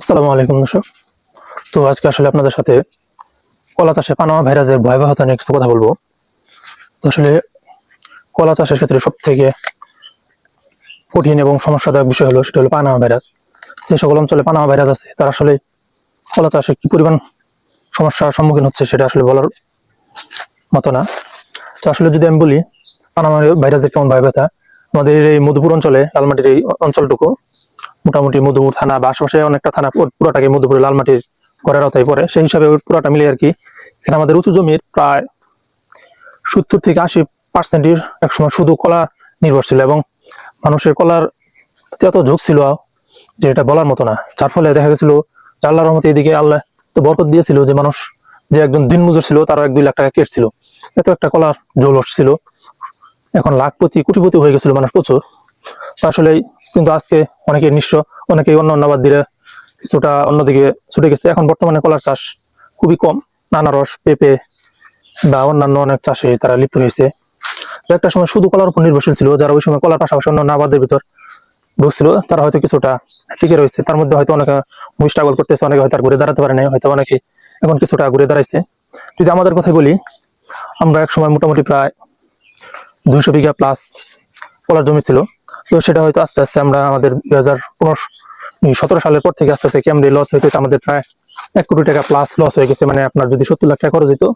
আসসালামু আলাইকুম দর্শক। তো আজকে আসলে আপনাদের সাথে কলা চাষে পানামা ভাইরাসের ভয়াবহতা নিয়ে কিছু কথা বলব। তো আসলে কলা চাষের ক্ষেত্রে সব থেকে কঠিন এবং সমস্যাদায়ক বিষয় হলো সেটা হলো পানামা ভাইরাস। যে সকল অঞ্চলে পানামা ভাইরাস আছে, তারা আসলে কলা চাষে কি পরিমাণ সমস্যার সম্মুখীন হচ্ছে সেটা আসলে বলার মতো না। তো আসলে যদি আমি বলি, পানামা ভাইরাসের কেমন ভয়াবহতা? আমাদের এই মধুপুর অঞ্চলে, লালমাটির এই অঞ্চলটুকু মোটামুটি মধুপুর থানা বা আশেপাশে অনেকটা থানা, পুরো- পুরোটাকে মধুপুরে লালমাটির ঘরের আওতায় পড়ে। সেই হিসাবে ওই পুরোটা মিলে আর কি। এখানে আমাদের উঁচু জমির প্রায় সত্তর থেকে আশি পার্সেন্টের একসময় শুধু কলা নির্ভরশীল এবং মানুষের কলার এত ঝোঁক ছিল যে এটা বলার মতো না। যার ফলে দেখা গেছিল আল্লাহর রহমতে এদিকে আল্লাহ তো বরকত দিয়েছিল যে মানুষ যে একজন দিনমজুর ছিল, তারও এক দুই লাখ টাকা কেটছিল এত একটা কলার জোল ছিল। এখন লাখপতি কোটিপতি হয়ে গেছিল মানুষ প্রচুর। আসলে কিন্তু আজকে অনেকে নিঃস্ব অনেকে অন্য অন্য বাদ দিয়ে কিছুটা অন্যদিকে ছুটে গেছে। এখন বর্তমানে কলার চাষ খুবই কম। আনারস পেঁপে বা অন্যান্য অনেক চাষে তারা লিপ্ত হয়েছে। একটা সময় শুধু কলার উপর নির্ভরশীল ছিল, যারা ওই সময় কলার পাশাপাশি অন্য আবাদের ভিতর ঢুকছিল তারা হয়তো কিছুটা টিকে রয়েছে। তার মধ্যে হয়তো অনেকে স্ট্রাগল করতেছে, অনেকে হয়তো আর ঘুরে দাঁড়াতে পারে নাই, হয়তো অনেকে এখন কিছুটা ঘুরে দাঁড়াইছে। যদি আমাদের কথাই বলি, আমরা এক সময় মোটামুটি প্রায় দুইশো বিঘা প্লাস কলার জমি ছিল। তো সেটা হয়তো আস্তে আস্তে আমরা আমাদের দুই হাজার সতেরো সালের পর থেকে আস্তে আস্তে কেমন লস হইতে আমাদের প্রায় এক কোটি টাকা প্লাস লস হয়ে গেছে। মানে আপনার যদি সত্তর লাখ টাকা খরচ হইতো,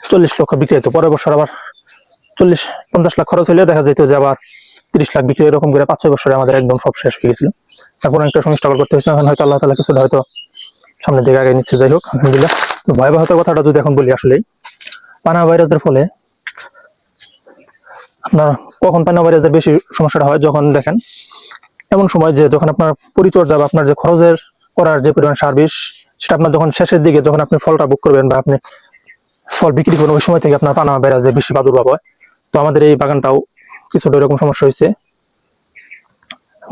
চল্লিশ লক্ষ বিক্রি হতো পরের বছর আবার চল্লিশ, পঞ্চাশ লাখ খরচ হইলে দেখা যেত যে আবার তিরিশ লাখ বিক্রি এরকম করে পাঁচ ছয় বছরে আমাদের একদম সব শেষ হয়ে গেছিল। তারপর একটা স্ট্রাগল করতে হয়েছে এখন হয়তো আল্লাহ তালা কিছুটা হয়তো সামনের দিকে আগে নিচ্ছে। যাই হোক, আলহামদুলিল্লাহ। ভয়াবহতার কথাটা যদি এখন বলি আসলেই পানা ভাইরাসের ফলে আপনার কখন পানা ভাইরাসের বেশি সমস্যাটা হয় যখন দেখেন, এমন সময় যে যখন আপনার পরিচর্যা বা আপনার যে খরচের করার যে পরিমাণ সার্ভিস সেটা আপনার যখন শেষের দিকে যখন আপনি ফলটা বুক করবেন বা আপনি ফল বিক্রি করবেন, ওই সময় থেকে আপনার পানা ভাইরাসের বেশি প্রাদুর্ভাব হয়। তো আমাদের এই বাগানটাও কিছুটা এরকম সমস্যা হয়েছে।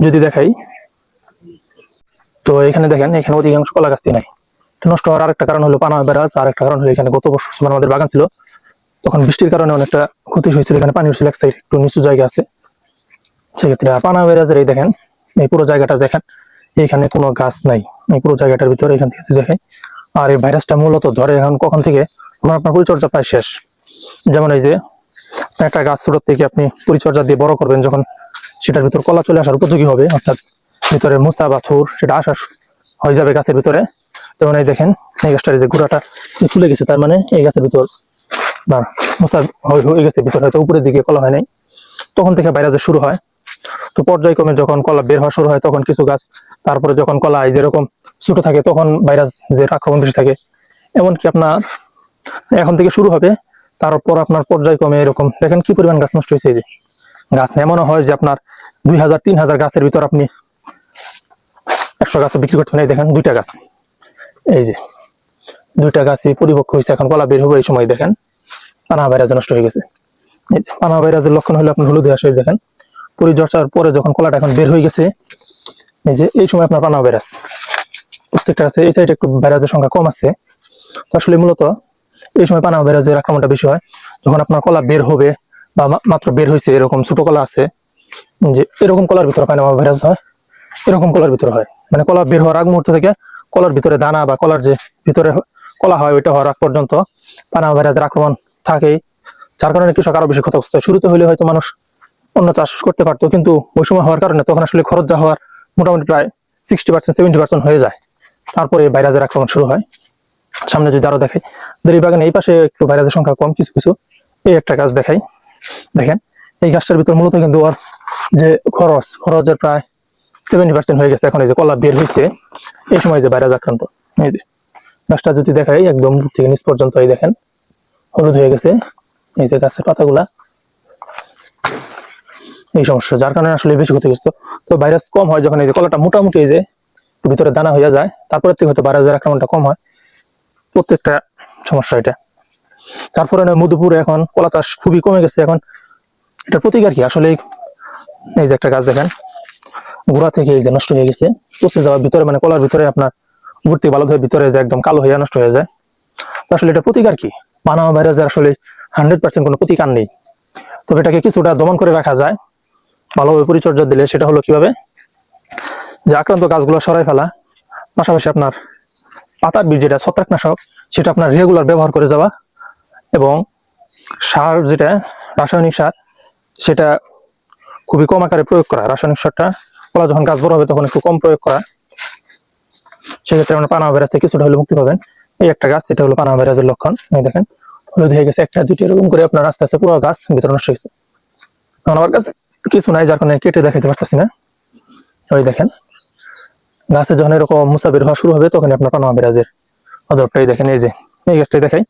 যদি দেখাই, তো এখানে দেখেন, এখানে অধিকাংশ কলা গাছই নাই। নষ্ট হওয়ার আরেকটা কারণ হলো পানা ভাইরাস আর একটা কারণ হলো এখানে গত বছর আমাদের বাগান ছিল তখন বৃষ্টির কারণে অনেকটা ক্ষতি হয়েছিল। এখানে পানি হচ্ছিল এক সাইড একটু নিচু জায়গা আছে। সেক্ষেত্রে পানা ভাইরাসের এই দেখেন, এই পুরো জায়গাটা দেখেন, এখানে কোনো গাছ নাই। এই পুরো জায়গাটার ভিতরে এখান থেকে দেখেন, আর এই ভাইরাসটা মূলত ধরে এখন কখন থেকে? আপনার পরিচর্যা প্রায় শেষ। যেমন এই যে, একটা গাছ ছোট থেকে আপনি পরিচর্যা দিয়ে বড় করবেন, যখন সেটার ভিতর কলা চলে আসার উপযোগী হবে, অর্থাৎ ভিতরে মুসা বা থুর, সেটা আসা হয়ে যাবে গাছের ভিতরে। যেমন এই দেখেন, এই গাছটার যে গোড়াটা ফুলে গেছে, তার মানে এই গাছের ভিতর না মুসা হয়ে গেছে, ভিতরে হয়তো উপরের দিকে কলা হয় নাই, তখন থেকে ভাইরাসে শুরু হয়। তো পর্যায়ক্রমে যখন কলা বের হওয়া শুরু হয়, তখন কিছু গাছ, তারপরে যখন কলা যেরকম ছোট থাকে, তখন ভাইরাস যে আক্রমণ বেশি থাকে। এমনকি আপনার এখন থেকে শুরু হবে, তারপর আপনার পর্যায়ক্রমে এরকম। দেখেন কি পরিমাণ গাছ নষ্ট হয়েছে যে। গাছ এমনও হয় যে আপনার দুই হাজার, তিন হাজার গাছের ভিতর আপনি একশো গাছ বিক্রি করতে পারেন। দেখেন দুইটা গাছ। এই যে, দুইটা গাছই পরিপক্ক হয়েছে, এখন কলা বের হবে এই সময়, দেখেন। পানা ভাইরাস নষ্ট হয়ে গেছে। পানা ভাইরাসের লক্ষণ হলো আপনার হলুদ আসে দেখেন পরিচর্যার পরে যখন কলাটা এখন বের হয়ে গেছে, এই যে এই সময় আপনার পানা ভাইরাস। প্রত্যেকটা আছে, এই সাইডে একটু ভাইরাসের সংখ্যা কম আছে। তো আসলে মূলত এই সময় পানা ভাইরাসের আক্রমণটা বেশি হয়। যখন আপনার কলা বের হবে বা মাত্র বের হয়েছে, এরকম ছোট কলা আছে, যে এরকম কলার ভিতরে পানা ভাইরাস হয়। এরকম কলার ভিতরে হয়। মানে কলা বের হওয়ার আগ মুহূর্ত থেকে কলার ভিতরে দানা বা কলার যে ভিতরে কলা হয়, ওইটা হওয়ার আগ পর্যন্ত পানা ভাইরাসের আক্রমণ থাকেই যার কারণে কৃষক আরও বেশি ক্ষতিগ্রস্ত হয়। শুরুতে হলে হয়তো মানুষ অন্য চাষ করতে পারতো, কিন্তু ওই সময় হওয়ার কারণে তখন আসলে খরচ যা হওয়ার মোটামুটি প্রায় সিক্সটি পার্সেন্ট সেভেন্টি পার্সেন্ট হয়ে যায়। তারপরে ভাইরাসের আক্রমণ শুরু হয়। সামনে যদি আরও আমাদের এই বাগানে এই পাশে একটু ভাইরাসের সংখ্যা কম, কিছু কিছু। এই একটা গাছ দেখাই। দেখেন, এই গাছটার ভিতর মূলত কিন্তু ওর যে খরচ খরচের প্রায় সেভেন্টি পার্সেন্ট হয়ে গেছে। এখন এই যে কলা বের হয়েছে এই সময় যে ভাইরাস আক্রান্ত। এই যে গাছটা যদি দেখাই, একদম থেকে নিচ পর্যন্ত, এই দেখেন। হলুদ হয়ে গেছে। এই যে গাছের পাতাগুলা। এই সমস্যা, যার কারণে আসলে বেশি ক্ষতিগ্রস্ত। তো ভাইরাস কম হয় যখন এই যে কলাটা মোটামুটি এই যে ভিতরে দানা হয়ে যায় তারপরে থেকে হয়তো ভাইরাসের আক্রমণটা কম হয়। প্রত্যেকটা সমস্যা এটা। তারপরে মধুপুরে এখন কলা চাষ খুবই কমে গেছে এখন। এটার প্রতিকার কি? আসলে এই যে একটা গাছ দেখেন, গোড়া থেকে এই যে নষ্ট হয়ে গেছে। পচে যাওয়ার ভিতরে মানে কলার ভিতরে আপনার ভর্তি ভালো হয়ে ভিতরে যে একদম কালো হয়ে নষ্ট হয়ে যায়। আসলে এটা প্রতিকার কি? পানামা ভাইরাসের আসলে হান্ড্রেড পার্সেন্ট কোনো প্রতিকার নেই। তবে এটাকে কিছুটা দমন করে রাখা যায়, ভালোভাবে পরিচর্যা দিলে সেটা হলো কীভাবে? যে আক্রান্ত গাছগুলো সরাই ফেলা, পাশাপাশি আপনার পাতার বীজ যেটা, ছত্রাকনাশক, সেটা আপনার রেগুলার ব্যবহার করে যাওয়া এবং সার যেটা, রাসায়নিক সার, সেটা খুবই কম আকারে প্রয়োগ করা। রাসায়নিক সারটা কলা যখন গাছ বড় হবে তখন একটু কম প্রয়োগ করা। সেক্ষেত্রে আমরা পানামা ভাইরাস থেকে কিছুটা হলে মুক্তি পাবেন। এই একটা গাছ, এটা হলো পানামা ভাইরাসের লক্ষণ। এই দেখেন, হলুদ হয়ে গেছে একটা, দুইটা, এরকম করে আপনার আস্তে আস্তে পুরো গাছ ভিতরে নষ্ট হয়েছে আমার কাছে কিছু নাই, যার কারণে কেটে দেখাইতে পারতেছি না। ওই দেখেন, গাছে যখন এরকম মুসা বের হওয়া শুরু হবে তখন আপনার পানামা ভাইরাসের অদরটাই দেখেন, এই যে, এই গাছটাই দেখাই।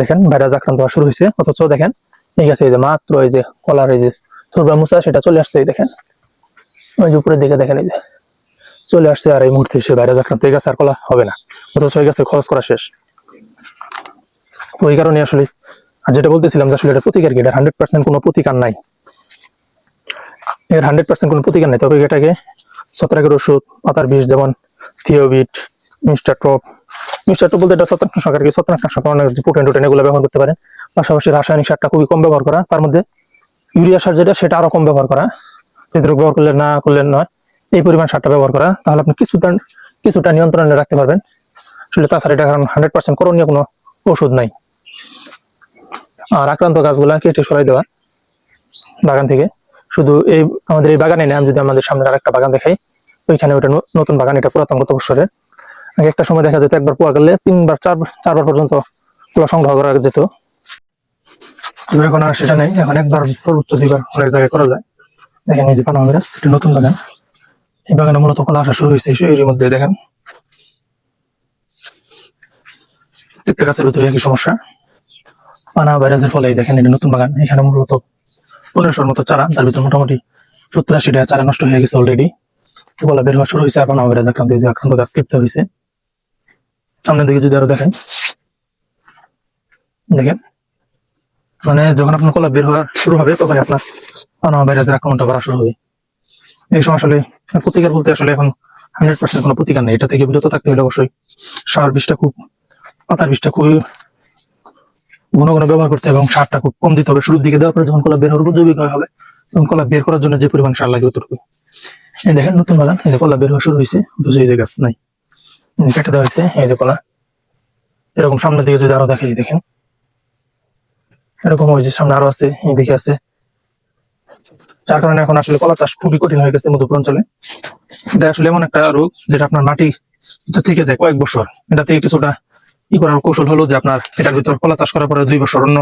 দেখেন, ভাইরাস আক্রান্ত হওয়া শুরু হয়েছে, অথচ দেখেন, এই গাছে এই যে মাত্র এই যে কলার, এই যে থুরবা মুসা, সেটা চলে আসছে, এই দেখেন। ওই যে উপরের দিকে দেখেন, এই যে। চলে আসছে আর এই মুহূর্তে সে ভাইরাস আক্রান্ত এই গাছ আর কলা হবে না। অথচ ওই গাছের খরচ করা শেষ। ওই কারণে আসলে, আর যেটা বলতেছিলাম যে আসলে এটা প্রতিকার কি? এটা হান্ড্রেড পার্সেন্ট কোনো প্রতিকার নাই। এর হান্ড্রেড পার্সেন্ট কোনো প্রতিকার নাই। তবে এটাকে ছত্রাকের ওষুধ, পাতার বিষ যেমন থিওবিট, মিস্টার টপ মিস্টার টপ বলতে এটা ছত্রাকনাশক আর কি, ছত্রাকনাশক অনেক প্রোটিন টোটেন এগুলো ব্যবহার করতে পারেন পাশাপাশি রাসায়নিক সারটা খুবই কম ব্যবহার করা। তার মধ্যে ইউরিয়া সার যেটা, সেটা আরও কম ব্যবহার করা। হৃদরোগ ব্যবহার করলে না করলে নয়। এই পরিমাণ সারটা ব্যবহার করা, তাহলে আপনি কিছুটা কিছুটা নিয়ন্ত্রণে রাখতে পারবেন। আসলে তাছাড়া এটা কারণ হান্ড্রেড পার্সেন্ট করণীয় কোনো ওষুধ নাই। আর আক্রান্ত গাছগুলা কেটে সরাই দেওয়া বাগান থেকে। শুধু এই, আমাদের এই বাগানে না যদি আমাদের সামনে আরেকটা বাগান দেখাই, ওইখানে ওটা নতুন বাগান, এটা পুরাতন গত বছরের আগে একটা সময় দেখা যেত একবার পোয়া গেলে তিনবার চার চারবার পর্যন্ত পোলা সংগ্রহ করা যেত। এখন আর সেটা নেই, এখন একবার সর্বোচ্চ দুইবার অনেক জায়গায় করা যায়। দেখেন এই যে গাছ এটা নতুন বাগান। এই বাগানে মূলত কলা আসা শুরু হয়েছে এর মধ্যে দেখেন। প্রত্যেকটা গাছের ভিতরে একই সমস্যা। পানা ভাইরাসের ফলে দেখেন, এটা নতুন বাগান। এখানে মূলত পনেরোশোর মতো চারা তার ভিতরে মোটামুটি সত্তর আশিটা চারা নষ্ট হয়ে গেছে অলরেডি কলা বের হওয়া শুরু হয়েছে, আর পানা ভাইরাস আক্রান্ত হয়েছে, আক্রান্ত গাছ কেটে হয়েছে। সামনের দিকে যদি আরও দেখেন দেখেন মানে যখন আপনার কলা বের হওয়া শুরু হবে তখন আপনার পানা ভাইরাসের আক্রমণটা করা শুরু হবে। এই সমস্যা প্রতিকার বলতে আসলে এখন হান্ড্রেড পার্সেন্ট কোনো প্রতিকার নেই। এটা থেকে বিরত থাকতে হলে অবশ্যই সার বিষটা খুব, পাতার বিষটা খুবই ঘন ঘন ব্যবহার করতে এবং সারটা খুব কম দিতে হবে। শুরুর দিকে দেওয়ার পরে যখন কলা বের হওয়ার উপযোগী হবে, তখন কলা বের করার জন্য যে পরিমাণ সার লাগে অতটুকু এই দেখেন নতুন বাগান, এই যে কলা বের হওয়া শুরু হয়েছে, অথচ এই যে গাছ নাই। কেটে দেওয়া হয়েছে, এই যে কলা। এরকম সামনের দিকে যদি আরও দেখাই, দেখেন। এরকম ওই যে সামনে আরও আছে, এই দিকে আছে। যার কারণে এখন আসলে কলা চাষ খুবই কঠিন হয়ে গেছে মধুপুর অঞ্চলে। এটা আসলে এমন একটা রোগ যেটা আপনার মাটি থেকে যায় কয়েক বছর। এটা থেকে কিছুটা ই করার কৌশল হলো যে আপনার এটার ভিতর কলা চাষ করার পরে দুই বছর অন্য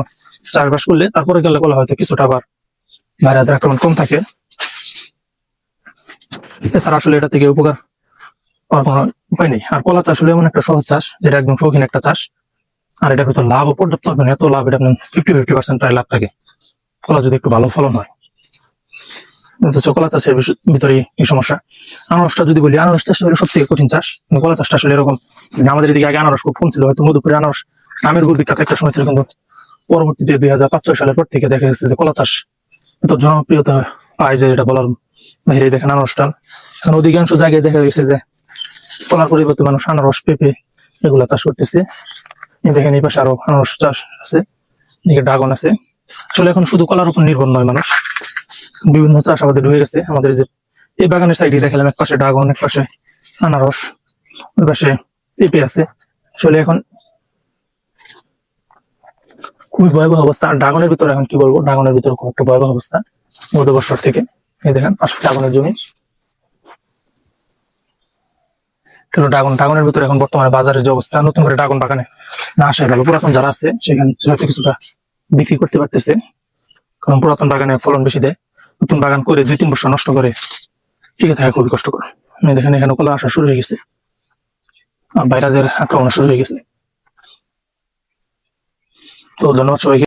চাষবাস করলে তারপরে গেলে কলা হয়তো কিছুটা আবার ভাইরাসের আক্রমণ কম থাকে। এছাড়া আসলে এটা থেকে উপকার পাওয়ার কোনো উপায় নেই। আর কলা চাষ হলো এমন একটা সহজ চাষ, যেটা একদম শৌখিন একটা চাষ। আর এটার ভিতর লাভও পর্যাপ্ত হবে না, এত লাভ এটা আপনার ফিফটি ফিফটি পার্সেন্ট প্রায় লাভ থাকে। কলা যদি একটু ভালো ফলন হয়। কলা চাষের ভিতরে এই সমস্যা। আনারসটা যদি বলি, আনারস চাষ হলো সব থেকে কঠিন চাষ। কলা চাষটা আসলে এরকম আমাদের এদিকে আগে আনারস খুব কম ছিল, হয়তো মধুপুরে আনারস আমের গুড় বিখ্যাত একটা সময় ছিল, কিন্তু পরবর্তীতে দুই হাজার পাঁচ, ছয় সালের পর থেকে দেখা গেছে যে কলা চাষ এত জনপ্রিয়তা পায় যে এটা বলার বাইরে দেখেন আনারসটা এখন অধিকাংশ জায়গায় দেখা গেছে যে কলার পরিবর্তে মানুষ আনারস পেঁপে এগুলা চাষ করতেছে। দেখেন এই পাশে আরও আনারস চাষ আছে, এদিকে ড্রাগন আছে। আসলে এখন শুধু কলার উপর নির্ভর নয় মানুষ। বিভিন্ন চাষাবাদে ঢুকে গেছে। আমাদের যে এই বাগানের সাইডে দেখালাম, এক পাশে ড্রাগন, এক পাশে আনারস, ওই পাশে পেঁপে আছে। আসলে এখন খুবই ভয়াবহ অবস্থা। আর ড্রাগনের ভিতরে এখন কি বলব? ড্রাগনের ভিতরে খুব একটা ভয়াবহ অবস্থা মধ্য বছর থেকে। এই দেখেন পাশে ড্রাগনের জমি। এটা ড্রাগন ভিতরে এখন বর্তমানে বাজারের যে অবস্থা, নতুন করে ড্রাগন বাগানে না আসা গেল পুরাতন যারা আছে, সেখানে কিছুটা বিক্রি করতে পারতেছে। কারণ পুরাতন বাগানে ফলন বেশি দেয়। নতুন বাগান করে দুই তিন বছর নষ্ট করে ঠিক থাকা খুবই কষ্টকর। এই দেখেন, এখানে কলা আসা শুরু হয়ে গেছে। ভাইরাসের আক্রমণ শুরু হয়ে গেছে। তো ধন্যবাদ সবাইকে।